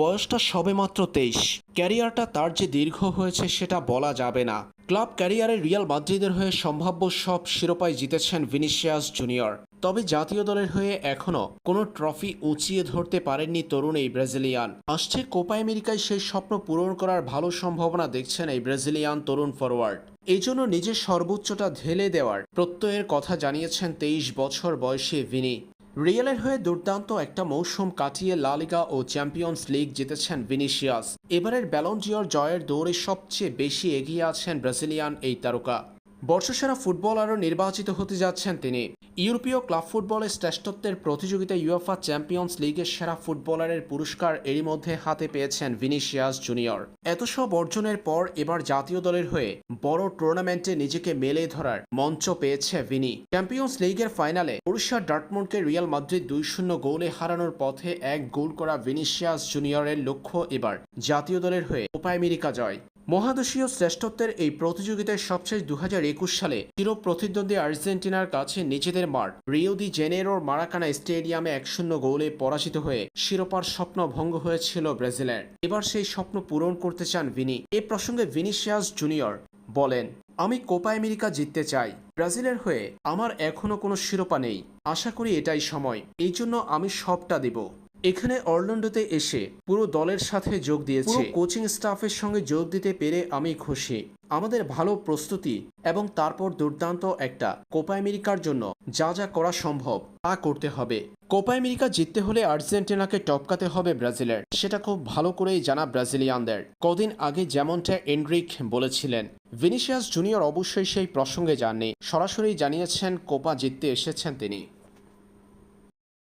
বয়সটা সবেমাত্র তেইশ। ক্যারিয়ারটা তার যে দীর্ঘ হয়েছে সেটা বলা যাবে না। ক্লাব ক্যারিয়ারে রিয়াল মাদ্রিদের হয়ে সম্ভাব্য সব শিরোপায় জিতেছেন ভিনিসিয়াস জুনিয়র। তবে জাতীয় দলের হয়ে এখনও কোনো ট্রফি উঁচিয়ে ধরতে পারেননি তরুণ এই ব্রাজিলিয়ান। আসছে কোপা আমেরিকায় সেই স্বপ্ন পূরণ করার ভালো সম্ভাবনা দেখছেন এই ব্রাজিলিয়ান তরুণ ফরওয়ার্ড এই জন্য নিজের সর্বোচ্চটা ঢেলে দেওয়ার প্রত্যয়ের কথা জানিয়েছেন তেইশ বছর বয়সী ভিনি। রিয়ালের হয়ে দুর্দান্ত একটা মৌসুম কাটিয়ে লালিগা ও চ্যাম্পিয়ন্স লিগ জিতেছেন ভিনিশিয়াস এবারের ব্যালন্ডিওর জয়ের দৌড়ে সবচেয়ে বেশি এগিয়ে আছেন ব্রাজিলিয়ান এই তারকা। বর্ষসেরা ফুটবলারও নির্বাচিত হতে যাচ্ছেন তিনি। ইউরোপীয় ক্লাব ফুটবলের শ্রেষ্ঠত্বের প্রতিযোগিতায় ইউএফা চ্যাম্পিয়ন্স লিগের সেরা ফুটবলারের পুরস্কার এরই মধ্যে হাতে পেয়েছেন ভিনিসিয়াস জুনিয়র। এত সব অর্জনের পর এবার জাতীয় দলের হয়ে বড় টুর্নামেন্টে নিজেকে মেলে ধরার মঞ্চ পেয়েছে ভিনি। চ্যাম্পিয়ন্স লিগের ফাইনালে ওড়িশা ডার্টমুন্ডকে রিয়াল মাদ্রিদ দুই শূন্য গোলে হারানোর পথে এক গোল করা ভিনিসিয়াস জুনিয়রের লক্ষ্য এবার জাতীয় দলের হয়ে কোপা আমেরিকা জয়। মহাদেশীয় শ্রেষ্ঠত্বের এই প্রতিযোগিতায় সবশেষ দু হাজার একুশ সালে চির প্রতিদ্বন্দ্বী আর্জেন্টিনার কাছে নিজেদের মাঠ। রিও দি জেনেরোর মারাকানা স্টেডিয়ামে এক শূন্য গোলে পরাজিত হয়ে শিরোপার স্বপ্ন ভঙ্গ হয়েছিল ব্রাজিলের। এবার সেই স্বপ্ন পূরণ করতে চান ভিনি। এ প্রসঙ্গে ভিনিসিয়াস জুনিয়র বলেন, আমি কোপা আমেরিকা জিততে চাই। ব্রাজিলের হয়ে আমার এখনও কোনো শিরোপা নেই। আশা করি এটাই সময়। এই জন্য আমি সবটা দেব। এখানে অরল্যান্ডোতে এসে পুরো দলের সাথে যোগ দিয়েছে। কোচিং স্টাফের সঙ্গে যোগ দিতে পেরে আমি খুশি। আমাদের ভালো প্রস্তুতি এবং তারপর দুর্দান্ত একটা কোপা আমেরিকার জন্য যা যা করা সম্ভব তা করতে হবে। কোপা আমেরিকা জিততে হলে আর্জেন্টিনাকে টপকাতে হবে ব্রাজিলের। সেটা খুব ভালো করেই জানা ব্রাজিলিয়ানদের। কদিন আগে যেমনটা এন্ড্রিক বলেছিলেন, ভিনিসিয়াস জুনিয়র অবশ্যই সেই প্রসঙ্গে যাননি। সরাসরি জানিয়েছেন, কোপা জিততে এসেছেন তিনি।